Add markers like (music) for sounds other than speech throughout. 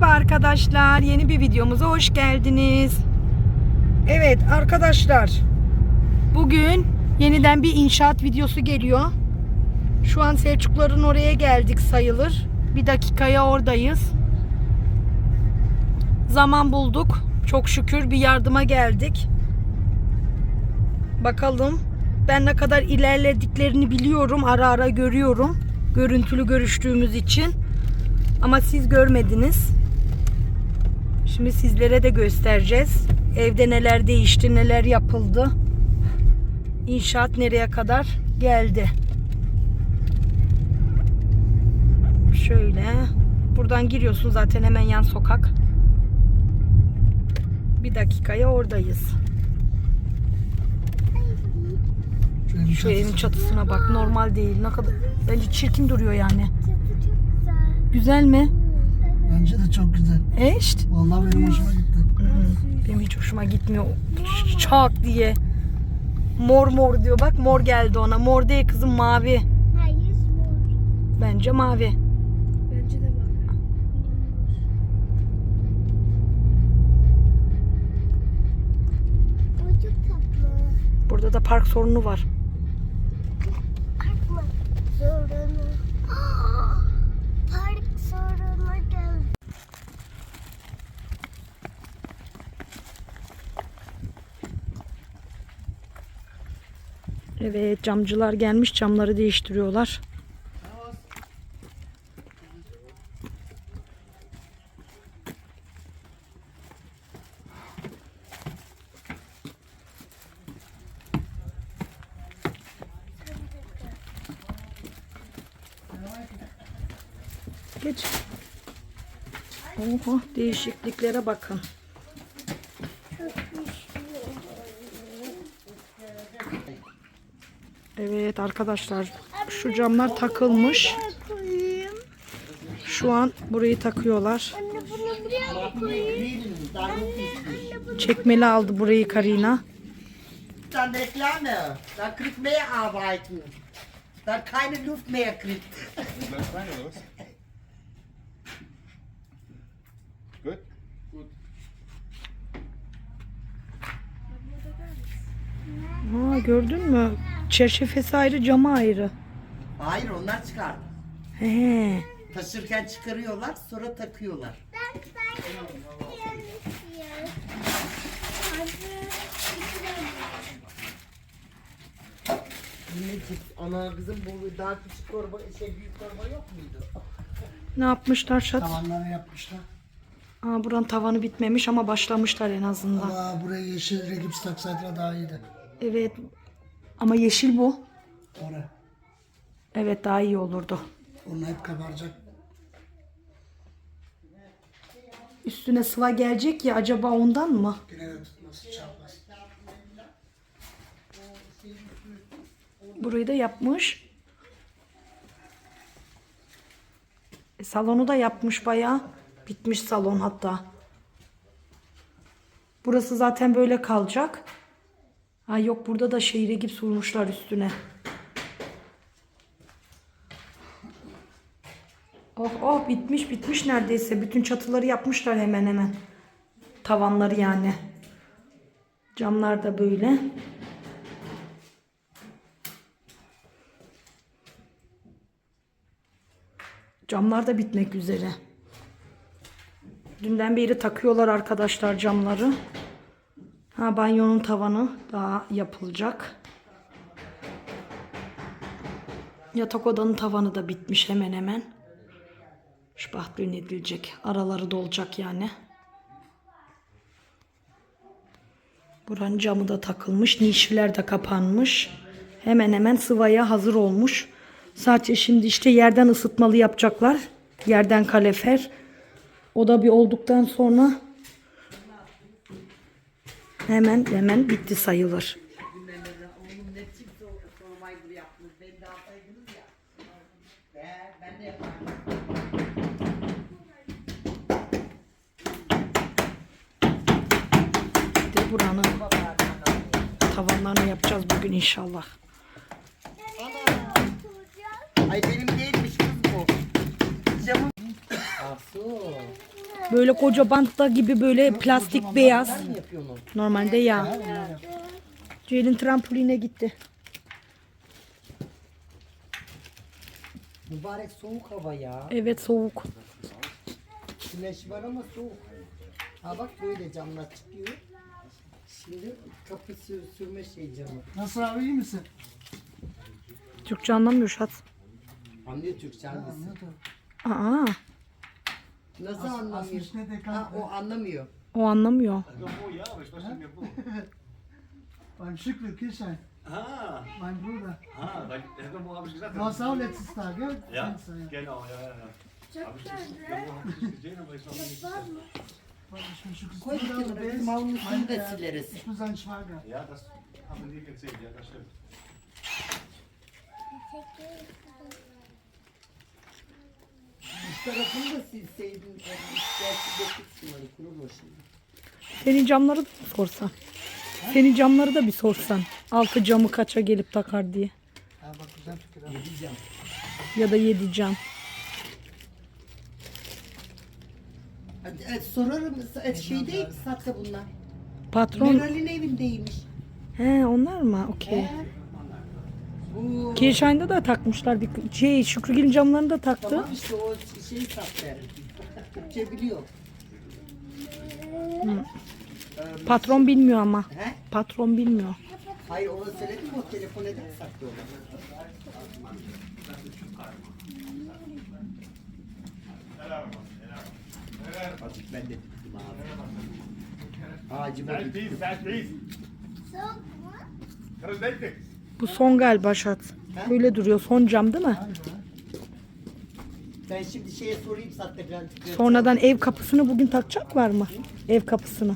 Merhaba arkadaşlar. Yeni bir videomuza hoş geldiniz. Evet arkadaşlar. Bugün yeniden bir inşaat videosu geliyor. Şu an Selçukların oraya geldik sayılır. Bir dakikaya oradayız. Zaman bulduk. Çok şükür bir yardıma geldik. Bakalım. Ben ne kadar ilerlediklerini biliyorum. Ara ara görüyorum. Görüntülü görüştüğümüz için. Ama siz görmediniz. Şimdi sizlere de göstereceğiz. Evde neler değişti, neler yapıldı. İnşaat nereye kadar geldi. Şöyle. Buradan giriyorsun zaten hemen yan sokak. Bir dakikaya oradayız. Şu evin Şu evin çatısı. çatısına bak. Normal değil. Ne kadar bence çirkin duruyor yani. Güzel mi? Bence de çok güzel. E işte. Vallahi benim hoşuma gitti. Hı, Benim hiç hoşuma gitmiyor. Çak diye. Mor mor diyor. Bak mor geldi ona. Mor değil kızım mavi. Hayır mor. Bence mavi. Bence de. O çok tatlı. Burada da park sorunu var. Park mı? Sorunu. Park sorunu geldi. Evet camcılar gelmiş. Camları değiştiriyorlar. Geç. Oho değişikliklere bakın. Evet arkadaşlar şu camlar takılmış. Şu an burayı takıyorlar. Çekmeli aldı burayı Karina. dann Kleine, da kriegt mehr arbeiten. Da keine Luft mehr kriegt. Gut? Gördün mü? Çerçevesi ayrı, camı ayrı. Hayır onlar çıkar. He. Taşırken çıkarıyorlar sonra takıyorlar. Ben ben. Ana kızım bu daha küçük torba, şey büyük torba yok muydu? Ne yapmışlar Şat? Tavanları yapmışlar. Aa, buranın tavanı bitmemiş ama başlamışlar en azından. Ama buraya yeşil regips taksaydılar daha iyiydi. Evet. Ama yeşil bu. Oraya. Evet daha iyi olurdu. Onun hep kabaracak. Üstüne sıva gelecek ya acaba ondan mı? De tutması çarpmaz. Burayı da yapmış. E, salonu da yapmış bayağı. Bitmiş salon hatta. Burası zaten böyle kalacak. Ha yok burada da şehire gibi vurmuşlar üstüne. Oh oh bitmiş bitmiş neredeyse. Bütün çatıları yapmışlar hemen hemen. Tavanları yani. Camlar da böyle. Camlar da bitmek üzere. Dünden beri takıyorlar arkadaşlar camları. Ha banyonun tavanı daha yapılacak. Yatak odanın tavanı da bitmiş hemen hemen. Şubahlün edilecek. Araları dolacak yani. Buranın camı da takılmış. Nişler de kapanmış. Hemen hemen sıvaya hazır olmuş. Sadece şimdi işte yerden ısıtmalı yapacaklar. Yerden kalefer. O da bir olduktan sonra hemen hemen bitti sayılır. De buranın tavanlarını yapacağız bugün inşallah. Ay benim değilmiş kız bu. Camın Asu. Böyle koca bantta gibi böyle plastik beyaz. Normalde ya. Ceylin trampoline gitti. Mübarek soğuk hava ya. Evet soğuk. Güneş var ama soğuk. Ha bak böyle camlar çıkıyor. Şimdi kapı sür, sürme şey camı. Nasıl abi iyi misin? Türkçe anlamıyor Şat. Anlıyor Türkçe annesi. Aa, Nasıl anlamıyor? Asmış ne de Ha, o anlamıyor. o anlamıyor. Beim Schickel Kirchheim. Ah, Mein Bruder. ah, weil, irgendwo habe ich gesagt, Du warst auch letztes Tag, gell? ja, Fenster, ja. genau, ja, ja, ja. Habe ich das, irgendwo habe ich das gesehen, aber ich habe nicht Weil ich bin Koy bir und kenara bizim üstünü de äh, sileriz. Ich bin sein Schwager. Ja, das haben wir nie gesehen, ja, das stimmt. Üst tarafını da silseydin. Gerçi döküksün hani kurur o şimdi. Senin camları da mı sorsan? Senin camları da bir sorsan. Altı camı kaça gelip takar diye. Ja, bak güzel fikir abi. Gideceğim. Ya da yedi cam. Hadi, e, sorarım. E, şeydeyim satta bunlar. Patron. Meral'in evindeymiş. He onlar mı? Okey. He. Bu Kirşahin'de de takmışlar. Bir şey, Şükrügil'in camlarını da taktı. tamam işte o şeyi sattı. Türkçe biliyor. Patron bilmiyor ama. He? Patron bilmiyor. Hayır onu söyledim mi o telefon eder onu. Azıcık ben de tuttum abi. Ağacıma piece, fat piece. Soğuk mu? Respected. Bu son galiba Şat. Böyle duruyor. Son cam değil mi? Ben şimdi şeye sorayım sattı. Sonradan ev kapısını bugün takacaklar mı? Ev kapısını.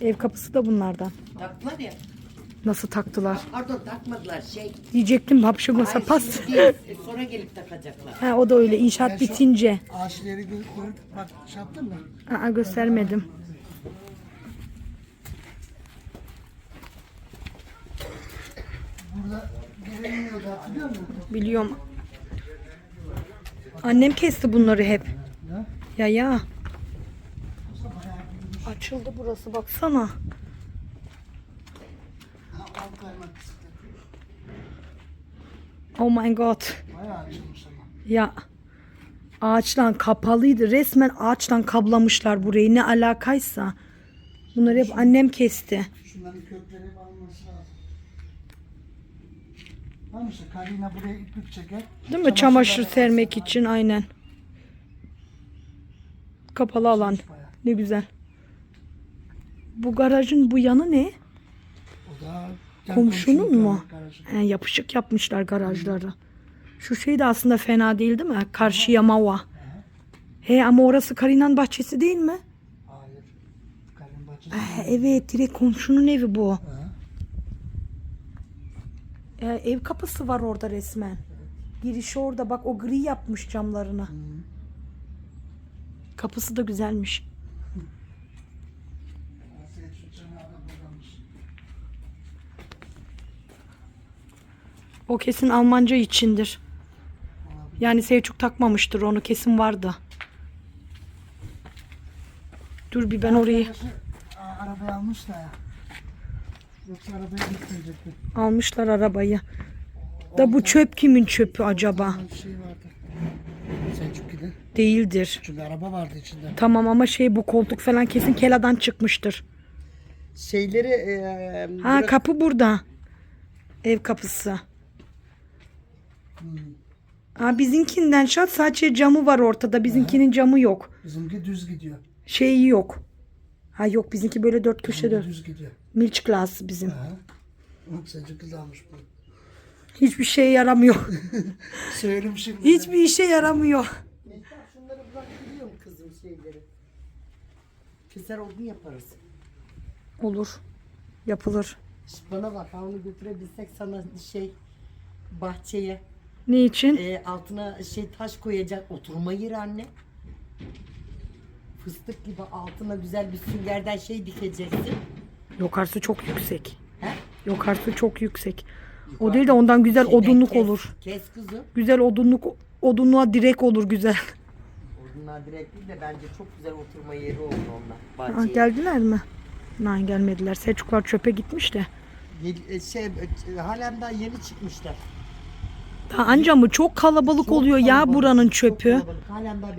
Ev kapısı da bunlardan. Taktılar ya. Nasıl taktılar? Pardon takmadılar şey. Diyecektim hapşırmasa Hayır, pas. şimdi değil. E, sonra gelip takacaklar. Ha, o da öyle inşaat bitince. Ağaçları gö- gör, bak şey yaptın mı? Aa, göstermedim. Burada gelinmiyordu hatırlıyor musun? Biliyorum. Annem kesti bunları hep. Ya. Ya. Açıldı burası baksana. Oh my god. Ya ağaçtan kapalıydı. Resmen ağaçtan kablamışlar burayı. Ne alakaysa. Bunları hep annem kesti. Şunların kökleri hep alınması lazım. Tamam işte Karina buraya iplik çeker. Değil mi? Çamaşır sermek için aynen. Kapalı alan. Ne güzel. Bu garajın bu yanı ne? O da Komşunun mu? He, yapışık yapmışlar garajları. Şu şey de aslında fena değil değil mi? Karşıya Mava. He ama orası Karina'nın bahçesi değil mi? Hayır. Karın bahçesi. He, evet direkt komşunun evi bu. Ha. E, ev kapısı var orada resmen. Girişi orada bak o gri yapmış camlarını. Kapısı da güzelmiş. O kesin Almanca içindir. Yani Selçuk takmamıştır onu kesin vardı. Dur bir ben orayı Arabayı almış da ya. Yoksa arabaya gitmeyecekti. almışlar arabayı. Da bu çöp kimin çöpü acaba? Bir şey vardı. Selçuklu'da. Değildir. Çünkü araba vardı içinde. Tamam ama şey bu koltuk falan kesin keladan çıkmıştır. Şeyleri e, Ha bırak- kapı burada. Ev kapısı. Ha bizimkinden şat sadece camı var ortada. Bizimkinin camı yok. Bizimki düz gidiyor. Şeyi yok. Ha yok bizimki böyle dört köşede. Düz gidiyor. Milç glası bizim. Ha. Selçuklu almış bunu. Hiçbir şeye yaramıyor. (laughs) Söylerim şimdi. Hiçbir işe yaramıyor. Mehtap şunları bıraktırıyor mu kızım şeyleri? Keser odun yaparız. Olur. Yapılır. Şş, Bana bak ha onu götürebilsek sana şey bahçeye Ne için? e, altına şey taş koyacak oturma yeri anne. Fıstık gibi altına güzel bir süngerden şey dikeceksin. Yukarısı çok yüksek. He? Yukarısı çok yüksek. O değil de ondan güzel Şeyden odunluk kes- olur. Kes kızım. Güzel odunluk odunluğa direk olur güzel. (laughs) bunlar direkt değil de bence çok güzel oturma yeri oldu onlar. Ha, Bahçeye. geldiler mi? Nein gelmediler. Selçuklar çöpe gitmiş de. E, şey, e, halen daha yeni çıkmışlar. Anca mı? Çok kalabalık Çok oluyor ya kalabalık, buranın çok çöpü.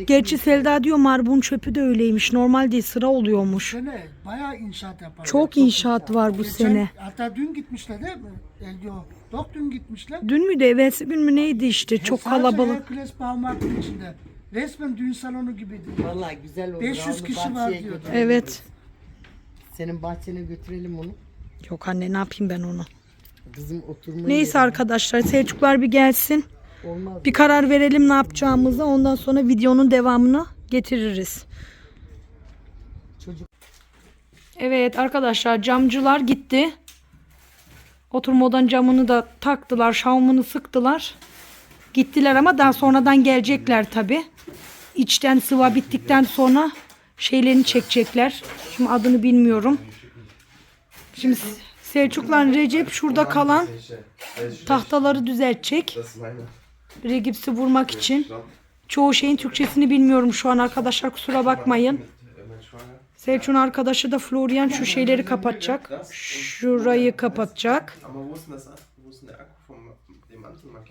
Gerçi. Selda diyor marbun çöpü de öyleymiş. Normal değil sıra oluyormuş. Sene bayağı inşaat yapar. Çok inşaat var bu Geçen- sene. Hatta dün gitmişler değil mi? E, yok. Dok dün gitmişler. Dün müydü evvelsi gün mü neydi işte çok Sadece kalabalık. Herkules Baumarkt'ın içinde. Resmen düğün salonu gibiydi. Vallahi güzel oldu. 500 Onu kişi var diyordu. Evet. Senin bahçene götürelim onu. Yok anne ne yapayım ben onu. Bizim oturma Neyse arkadaşlar Selçuklar bir gelsin. Olmaz. Bir karar verelim ne yapacağımıza. Ondan sonra videonun devamını getiririz. Çocuk Evet arkadaşlar camcılar gitti. Oturma odanın camını da taktılar. Şavmını sıktılar. Gittiler ama daha sonradan gelecekler tabi. İçten sıva bittikten sonra şeylerini çekecekler. Şimdi adını bilmiyorum. Şimdi Selçuk'la Recep şurada kalan tahtaları düzeltecek. Das ist meine. Regipsi vurmak için. Çoğu şeyin Türkçesini bilmiyorum şu an arkadaşlar kusura bakmayın. Selçuk'un arkadaşı da Florian şu şeyleri kapatacak. Şurayı kapatacak.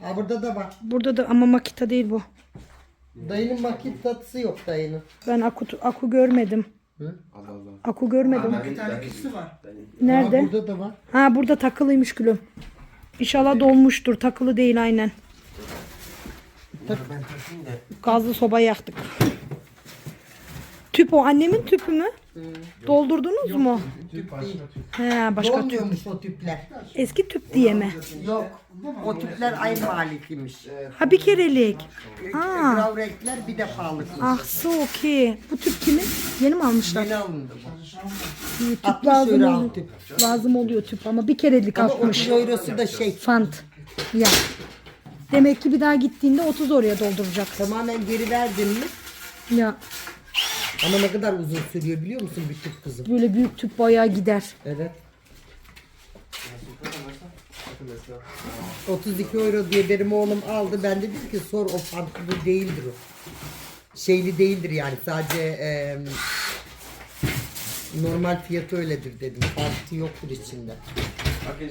Ha burada da var. Burada da ama makita değil bu. Dayının makit tatlısı yok dayının. Ben aku, aku görmedim. Allah Allah. Aku görmedim. Bir tane ikisi var. Nerede? burada da var. Ha burada takılıymış gülüm. İnşallah dolmuştur. Takılı değil aynen. Gazlı soba yaktık. Tüp o annemin tüpü mü? Doldurdunuz mu? He başka tüp. Dolmuyormuş o tüpler. Eski tüp diye mi? Yok. O tüpler aynı malikiymiş. Ha bir kerelik. Ha. Grav renkler bir defaalık. Ah so okey. Bu tüp kimin? Yeni mi almışlar? Yeni alındı bu. Tüp 60 lazım euro oluyor. tüp. Lazım oluyor tüp ama bir kerelik Ama 60. 30 eurosu da şey. Fant. Ya. Demek ki bir daha gittiğinde 30 oraya dolduracak. Tamamen geri verdin mi? Ya Ama ne kadar uzun sürüyor biliyor musun bir tüp kızım? böyle büyük tüp bayağı gider. Evet. 32 euro diye benim oğlum aldı. Ben dedim ki sor o farklı değildir o. Şeyli değildir yani sadece eee, normal fiyatı öyledir dedim. Farkı yoktur içinde.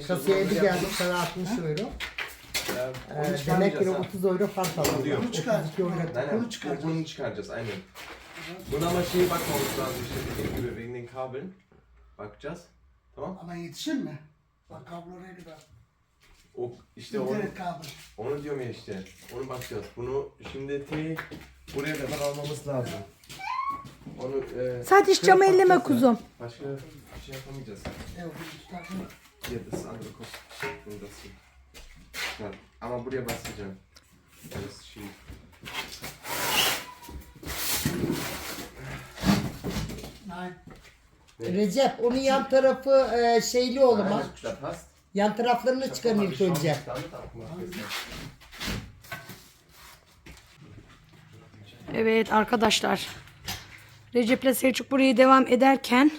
Kasaya bir geldik sana 60 euro. Ee, demek ki 30 euro fark alıyor. 32 euro. Nein, nein, bunu çıkaracağız aynen. Buna ama şey bakmamız lazım işte dediğim gibi wegen den Kabeln. Bakacağız. Tamam. Ama yetişir mi? Bak kabloları da. O işte onu, İnternet kablo. onu diyorum ya işte. Onu bakacağız. Bunu şimdi T buraya kadar almamız lazım. Onu e, Sadece kırıp camı elleme bakacağız ya. kuzum. Başka bir şey yapamayacağız. Evet, kostet. Und das hier. Ja, ama buraya basacağım. Das ist schief. Nein. Recep onun yan tarafı e, şeyli oğlum ha. Yan taraflarını çıkarın ilk önce. Evet arkadaşlar. Recep'le Selçuk buraya devam ederken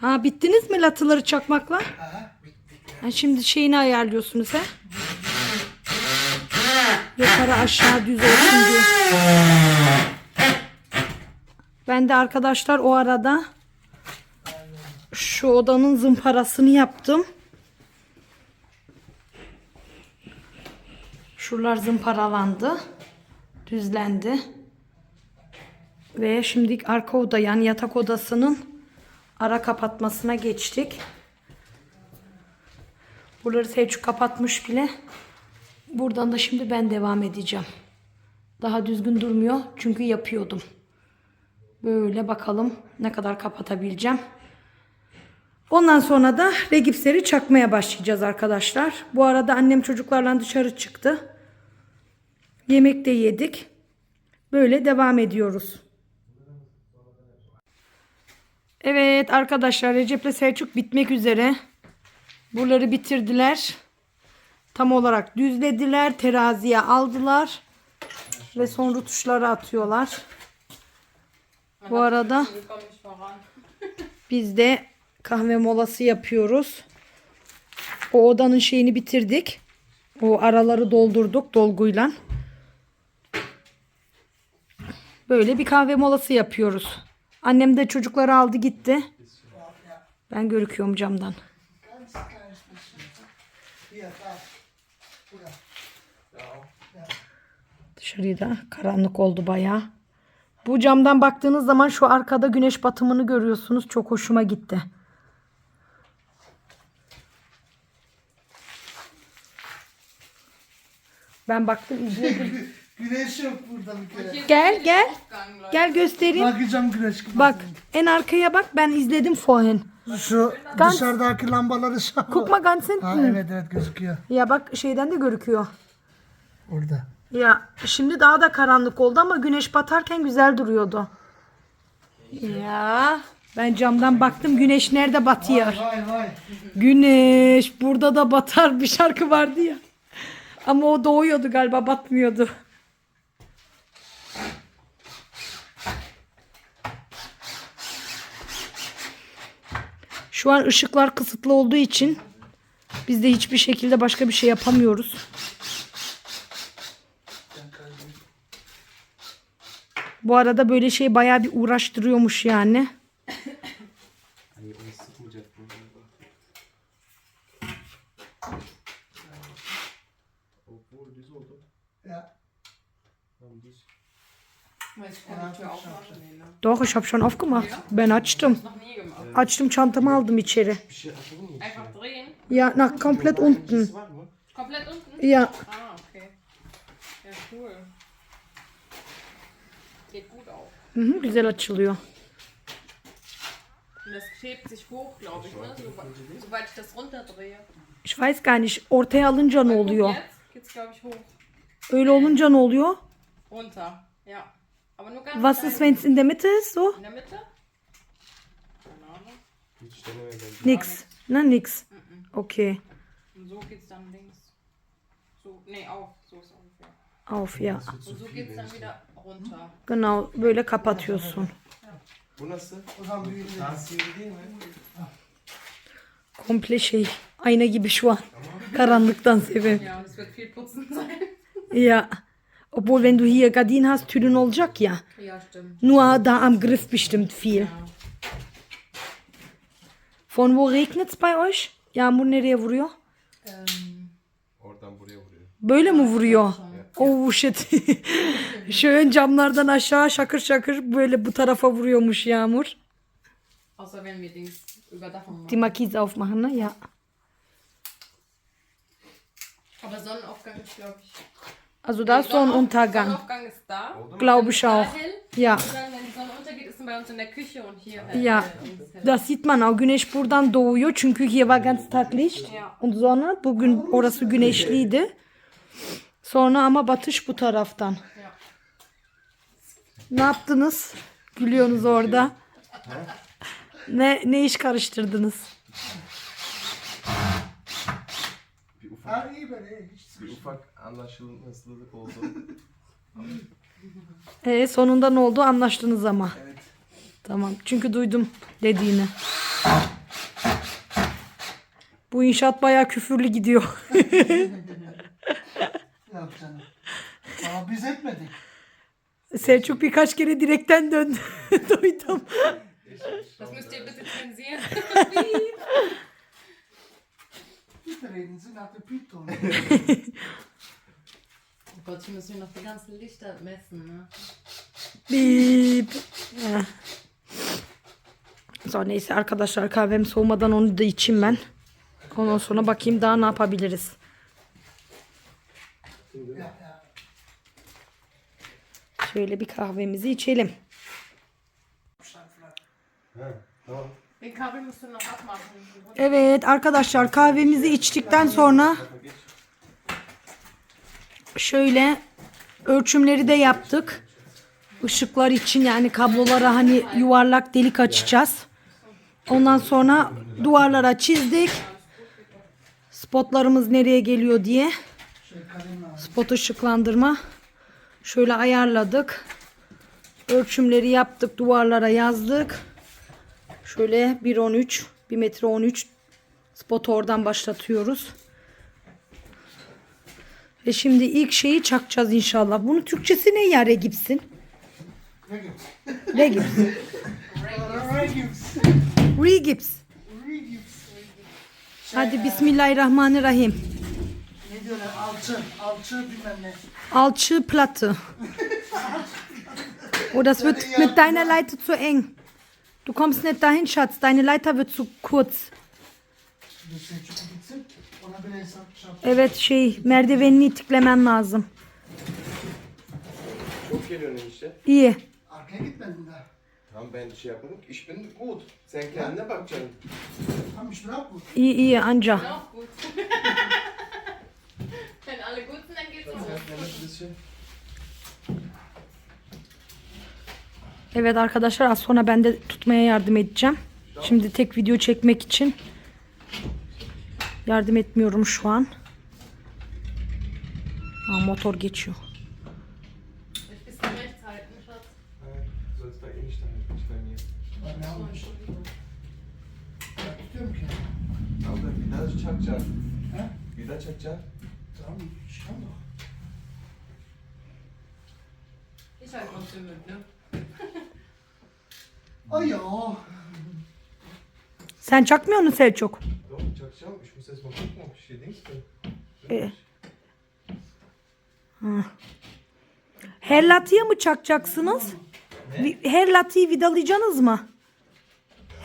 Ha bittiniz mi latıları çakmakla? Ha, şimdi şeyini ayarlıyorsunuz ha? Yukarı aşağı düz olsun diye. Ben de arkadaşlar o arada şu odanın zımparasını yaptım. Şuralar zımparalandı. Düzlendi. Ve şimdi arka oda yani yatak odasının ara kapatmasına geçtik. Buraları Selçuk kapatmış bile. Buradan da şimdi ben devam edeceğim. Daha düzgün durmuyor çünkü yapıyordum. Böyle bakalım ne kadar kapatabileceğim. Ondan sonra da regipsleri çakmaya başlayacağız arkadaşlar. Bu arada annem çocuklarla dışarı çıktı. Yemek de yedik. Böyle devam ediyoruz. Evet arkadaşlar Recep'le Selçuk bitmek üzere. Buraları bitirdiler. Tam olarak düzlediler. Teraziye aldılar. Ve son rutuşları atıyorlar. Bu arada (laughs) biz de kahve molası yapıyoruz. O odanın şeyini bitirdik. O araları doldurduk dolguyla. Böyle bir kahve molası yapıyoruz. Annem de çocukları aldı gitti. Ben görüküyorum camdan. Ganz kleines bisschen. Hier, da. Oder? Dışarıya da karanlık oldu bayağı. Bu camdan baktığınız zaman şu arkada güneş batımını görüyorsunuz. Çok hoşuma gitti. Ben baktım izledim. (laughs) Güneş yok burada bir kere. gel gel. Gel göstereyim. Bakacağım güneş. Bak en arkaya bak ben izledim vorhin. Şu Ganz- dışarıdaki lambaları şu an. Guck mal ganz Ha evet evet gözüküyor. Ya bak şeyden de görüküyor. Orada. Ya şimdi daha da karanlık oldu ama güneş batarken güzel duruyordu. Ya ben camdan baktım güneş nerede batıyor? Vay vay. Güneş burada da batar bir şarkı vardı ya. Ama o doğuyordu galiba batmıyordu. Şu an ışıklar kısıtlı olduğu için biz de hiçbir şekilde başka bir şey yapamıyoruz. Bu arada böyle şey bayağı bir uğraştırıyormuş yani. Ay onu sıkmayacak? Obwohl, düz oldu. Düz. Doch, ich habe schon aufgemacht. Ben açtım. Açtım çantamı aldım içeri. Bir şey açalım mı? Drehen. Ya nach komplett unten. Hangisi var mı? Komplett unten? Ya Ah, okay. Ja, cool. Geht gut auf. Hı hı, güzel açılıyor. Und das schiebt sich hoch, glaube ich, ne? So, sobald ich das runterdrehe. Ich weiß gar nicht. Ortaya alınca ne oluyor? Jetzt geht's, glaube ich, hoch. Öyle olunca ne oluyor? Runter. Ja. Aber nur ganz Was ist, wenn es in der Mitte ist? So? In der Mitte? Nix. Na, nix. Okay. Und so geht's dann links. So, nee, auf. So ist ungefähr. Auf, ya. Und so geht's dann wieder. Genau. Böyle kapatıyorsun. Bu nasıl? O zaman sivri değil mi? Komple şey. Ayna gibi şu an. Karanlıktan sebep. Ja, es wird viel putzen sein. Ya. Obwohl wenn du hier Gardinen hast, tülün olacak ya. Ja, stimmt. Nur da am Griff bestimmt viel. Von wo regnet's bei euch? Yağmur nereye vuruyor? Ähm, Oradan buraya vuruyor. Böyle mi vuruyor? Oh shit. (laughs) Şöyle camlardan aşağı şakır şakır böyle bu tarafa vuruyormuş yağmur. außer wenn wir Dings Überdachung machen. Die Markise aufmachen, ne? Ja. Aber Sonnenaufgang ist, glaube ich. Also da ist Sonnenuntergang. Sonnenaufgang ist da. Glaube ich Da auch. hell. Ja. Und dann, wenn die Sonne untergeht, ist es bei uns in der Küche und hier hell. Ja. hell. Das sieht man auch. Güneş buradan doğuyor. Çünkü hier war ganz Tag Licht. Und Sonne. Bugün orası güneşliydi. Sonra ama batış bu taraftan. Ne yaptınız? Gülüyorsunuz orada. Ne ne iş karıştırdınız? Bir ufak, Ha iyi böyle. Hiç bir ufak anlaşılmazlık oldu. E, sonunda ne oldu anlaştınız ama. Evet. Tamam. Çünkü duydum dediğini. Bu inşaat bayağı küfürlü gidiyor. (laughs) Yok canım. Ama biz etmedik. Selçuk birkaç kere direkten döndü. (laughs) duydum. Das müsst ihr bitte zensieren. Bitte reden Sie nach dem Python. Oh Gott, hier müssen wir noch die ganzen Lichter messen, ne? Bip. Eh. Sonra neyse arkadaşlar kahvem soğumadan onu da içeyim ben. Ondan sonra bakayım daha ne yapabiliriz. Şöyle bir kahvemizi içelim. Evet arkadaşlar kahvemizi içtikten sonra şöyle ölçümleri de yaptık. Işıklar için yani kablolara hani yuvarlak delik açacağız. Ondan sonra duvarlara çizdik. Spotlarımız nereye geliyor diye. Spot ışıklandırma. Şöyle ayarladık. Ölçümleri yaptık. Duvarlara yazdık. Şöyle 1.13 1 metre 13 spotu oradan başlatıyoruz. Ve şimdi ilk şeyi çakacağız inşallah. Bunun Türkçesi ne yare gipsin? Regips. Regips. Regips. Regips. Regips. Hadi Bismillahirrahmanirrahim. Diyorlar? Alçı. Alçı bilmem ne. Alçı-Platte. (laughs) Oh, das wird mit deiner Leiter zu eng. Du kommst nicht dahin, Schatz. Deine Leiter wird zu kurz. Evet şey merdivenini itiklemen lazım. Çok geliyorsun işte. İyi. Arkaya gitmedin daha. Tamam ben şey yaparım. Ich bin gut. Sen kendine bakacaksın. Tam iş bırak bu. İyi iyi anca. Auch (laughs) gut. Wenn alle gut sind, dann geht's auch. Evet arkadaşlar az sonra ben de tutmaya yardım edeceğim. Şimdi tek video çekmek için yardım etmiyorum şu an. Aa, motor geçiyor. Ich bisschen rechts halten, Schatz. Nein, ne. Tamam. Halte trotzdem mit, ne? Ay ya. Sen çakmıyor musun Selçuk? Muss erst mal gucken, ob ich hier Dings bin. Ee, Her latıya mı çakacaksınız? Vi- Her latıyı vidalayacaksınız mı?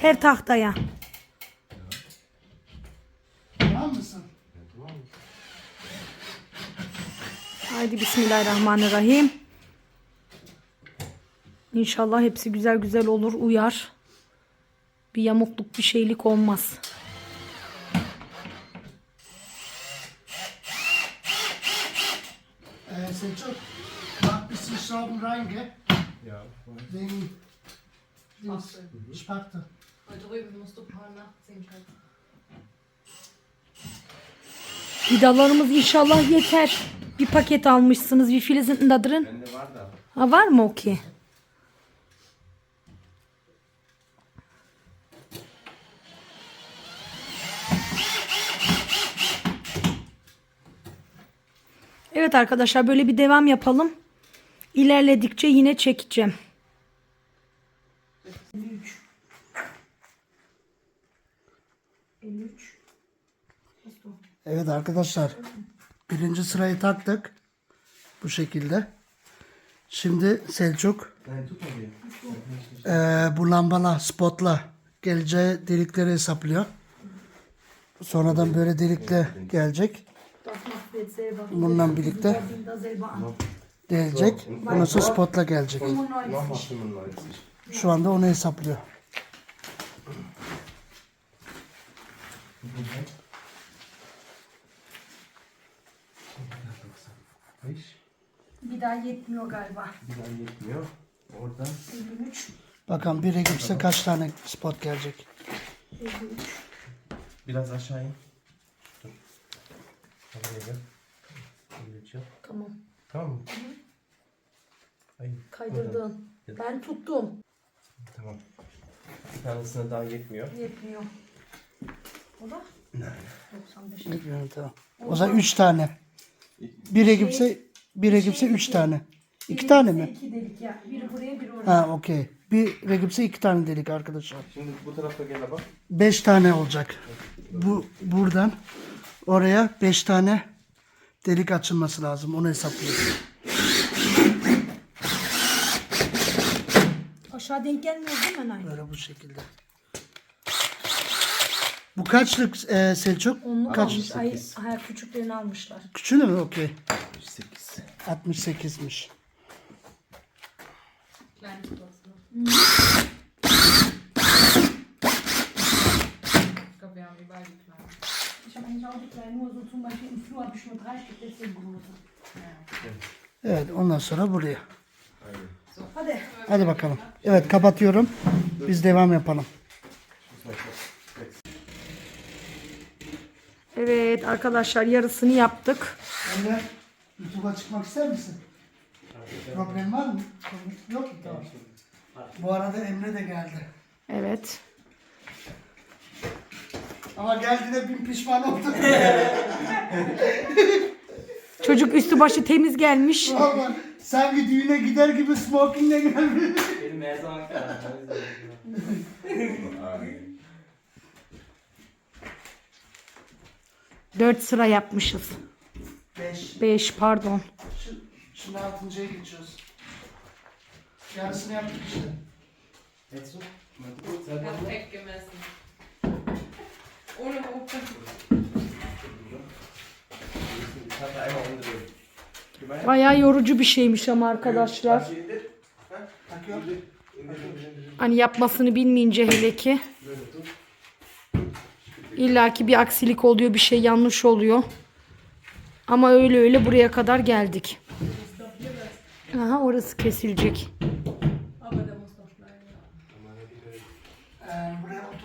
Her tahtaya. Tamam mısın? Tamam. Haydi Bismillahirrahmanirrahim. İnşallah hepsi güzel güzel olur, uyar. Bir yamukluk, bir şeylik olmaz. Äh, Selçuk. Mach ein bisschen Schrauben rein, gell? Ja. Dings. Sparte. Weil drüben musst du ein paar nachziehen, Schatz. Vidalarımız inşallah yeter. Bir paket almışsınız. Wie viele sind da drin? Bende var da. Ha, var mı okey? Evet arkadaşlar böyle bir devam yapalım. İlerledikçe yine çekeceğim. Evet arkadaşlar. Birinci sırayı taktık. Bu şekilde. Şimdi Selçuk hier. bu lambala, spotla geleceği delikleri hesaplıyor. Sonradan böyle delikle gelecek. Bununla birlikte gelecek. Sonra spotla gelecek. Nochmal 95. Şu anda onu hesaplıyor. Beş. Bir daha yetmiyor galiba. Bir daha yetmiyor. Oradan. Bakalım bir gitse kaç tane spot gelecek. Biraz aşağı in. Dur. Oraya gel. Öyle yap. Tamam. Tamam mı? Ay, Kaydırdın. Ben tuttum. Tamam. Bir tanesine daha yetmiyor. Yetmiyor. O da? 95. Bilmiyorum, tamam. O zaman 3 tane. Bir egipse bir egipse 3 tane. 2 tane mi? İki delik ya. Biri buraya biri oraya. Ha okey. Bir regipse 2 tane delik arkadaşlar. Şimdi bu tarafa gel bak. 5 tane olacak. Bu buradan oraya 5 tane delik açılması lazım. Onu hesaplıyoruz. Aşağı denk gelmiyor değil mi Nay? Böyle bu şekilde. Bu kaçlık e, Selçuk? Onu Kaç? almış. Ay, hayır küçüklerini almışlar. Küçüğü mü? Okey. 8. 68'miş. Kleines trotzdem. Ich glaube, wir haben überall die kleinen. Ich habe eigentlich auch die kleinen, nur so zum Beispiel im Flur habe ich nur drei Stück, deswegen große. Evet ondan sonra buraya. Hadi. Hadi bakalım. Evet kapatıyorum. Biz devam yapalım. Evet arkadaşlar yarısını yaptık. Anne YouTube'a çıkmak ister misin? Problem var mı? Yok mu? Tamam. Bu arada Emre de geldi. Evet. Ama geldiğinde bin pişman oldum. (laughs) Çocuk üstü başı temiz gelmiş. Vallahi sanki düğüne gider gibi smokingle gelmiş. Benim her zaman. (laughs) 4 sıra yapmışız. 5. 5 pardon. Şimdi, şimdi 6.ya geçiyoruz. Yarısını yaptık işte. Etsu. Yorucu bir şeymiş ama arkadaşlar. Hani yapmasını bilmeyince hele ki. İlla ki bir aksilik oluyor, bir şey yanlış oluyor. Ama öyle öyle buraya kadar geldik. Aha orası kesilecek.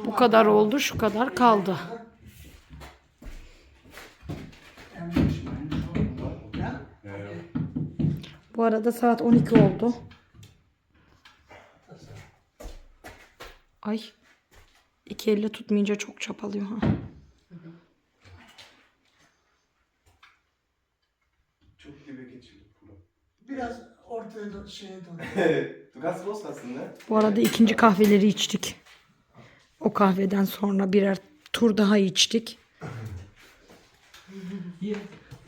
Bu kadar oldu, şu kadar kaldı. Bu arada saat 12 oldu. Ay. İki elle tutmayınca çok çapalıyor ha. Çok dibe geçirdik bunu. Biraz ortaya doğru, şeye doğru. du kannst loslassen, ne? Bu arada ikinci kahveleri içtik. O kahveden sonra birer tur daha içtik.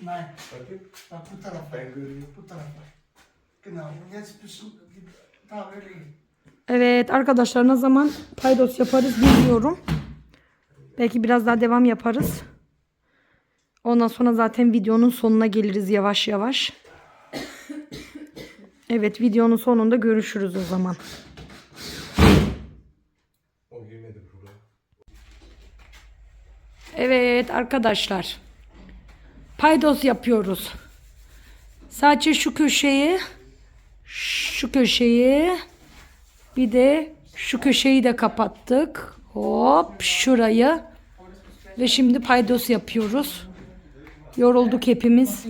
Nein. Bakayım. Bak bu tarafa. Ben görüyorum. Bu tarafa. Genau. Jetzt müssen da böyle iyi. Evet arkadaşlar ne zaman paydos yaparız bilmiyorum. Belki biraz daha devam yaparız. Ondan sonra zaten videonun sonuna geliriz yavaş yavaş. Evet videonun sonunda görüşürüz o zaman. Evet arkadaşlar. Paydos yapıyoruz. Sadece şu köşeyi, şu köşeyi, bir de şu köşeyi de kapattık. Hop şurayı. Ve şimdi paydos yapıyoruz. Yorulduk hepimiz.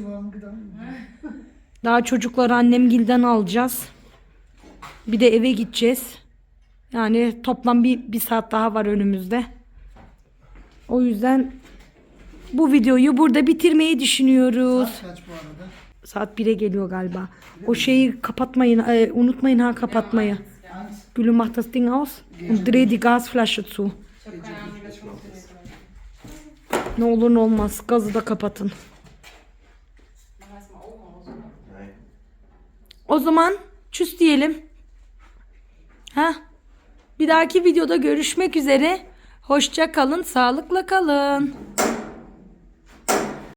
Daha çocukları annemgilden alacağız. Bir de eve gideceğiz. Yani toplam bir, bir saat daha var önümüzde. O yüzden bu videoyu burada bitirmeyi düşünüyoruz. Saat kaç bu arada? Saat 1'e geliyor galiba. O şeyi kapatmayın, e, unutmayın ha kapatmayı. Gülle macht das Ding aus und dreh die Gasflasche zu. Ne olur ne olmaz gazı da kapatın. O zaman çüs diyelim. Ha? Bir dahaki videoda görüşmek üzere. Hoşça kalın, sağlıkla kalın.